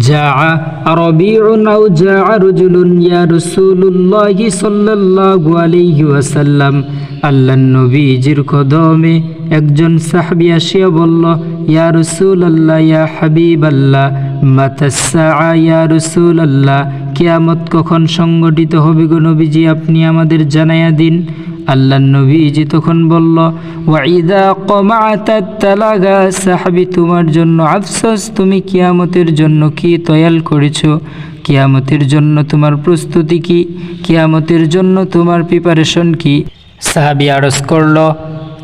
جاء ربيع أو جاء رجل يا رسول الله صلى الله عليه وسلم আল্লাহ নবীজির কদমে একজন সাহাবি আসিয়া বলল ইয়া রসুল আল্লাহ ইয়া হাবিব আল্লাহ মাতাসা ইয়া রসুল আল্লাহ কিয়ামত কখন সংগঠিত হবে গো নবীজি আপনি আমাদের জানাইয়া দিন আল্লাহ নবীজি তখন বলল, ওয়াইদা কমাতালাগা সাহাবি, তোমার জন্য আফসোস, তুমি কিয়ামতের জন্য কি তয়াল করেছ? কিয়ামতের জন্য তোমার প্রস্তুতি কি? কিয়ামতের জন্য তোমার প্রিপারেশন কি? সাহাবি আরস করল,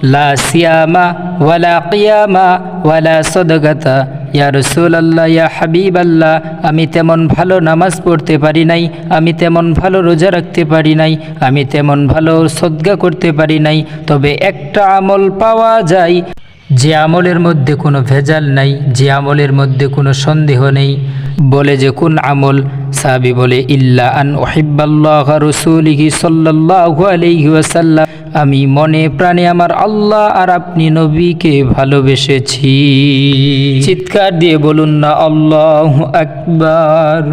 লা সিয়ামা ওয়ালা কিয়ামা ওয়ালা সদগাতা ইয়া রসুল আল্লাহ ইয়া হাবিব আল্লাহ আমি তেমন ভালো নামাজ পড়তে পারি নাই, আমি তেমন ভালো রোজা রাখতে পারি নাই, আমি তেমন ভালো সদ্গা করতে পারি নাই, তবে একটা আমল পাওয়া যায়। যে আমলের মধ্যে কোনো ভেজাল নাই, যে আমলের মধ্যে কোনো সন্দেহ নেই। বলে যে, কোন আমল সাহাবি বলে, ইল্লা আন ওহিব্বাল্লাহ রসুলিহি সাল্লাল্লাহু আলাইহি ওয়াসাল্লাম, আমি মনে প্রাণে আমার আল্লাহ আর আপনি নবীকে ভালোবেসেছি। চিৎকার দিয়ে বলুন না, আল্লাহ আকবার।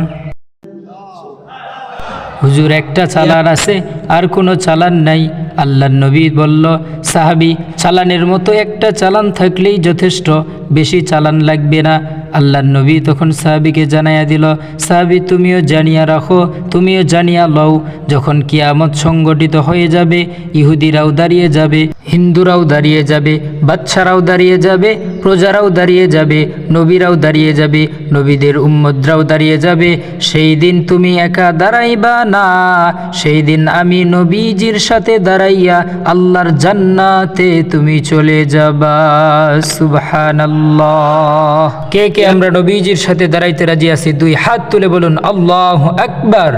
হুজুর, একটা চালান আছে, আর কোনো চালান নাই। আল্লাহ নবী বলল, সাহাবি, চালানের মতো একটা চালান থাকলেই যথেষ্ট, বেশি চালান লাগবে না। আল্লাহ নবী তখন সাহাবিকে জানাইয়া দিল, সাহাবি, তুমিও জানিয়া রাখো, তুমিও জানিয়া লও, যখন কিয়ামত সংগঠিত হয়ে যাবে, ইহুদিরাও দাঁড়িয়ে যাবে, হিন্দুরাও দাঁড়িয়ে যাবে বাচ্চারাও দাঁড়িয়ে যাবে, প্রজারাও দাঁড়িয়ে যাবে, নবীরাও দাঁড়িয়ে যাবে, নবীদের উম্মদরাও দাঁড়িয়ে যাবে, সেই দিন তুমি একা দাঁড়াইবা না, সেই দিন আমি নবীজির সাথে দাঁড়াইয়া আল্লাহর জান্নাতে তুমি চলে যাবা। সুবহানাল্লাহ। কে আমরা নবীজির সাথে দাঁড়াইতে রাজি আছি দুই হাত তুলে বলুন আল্লাহ আকবার।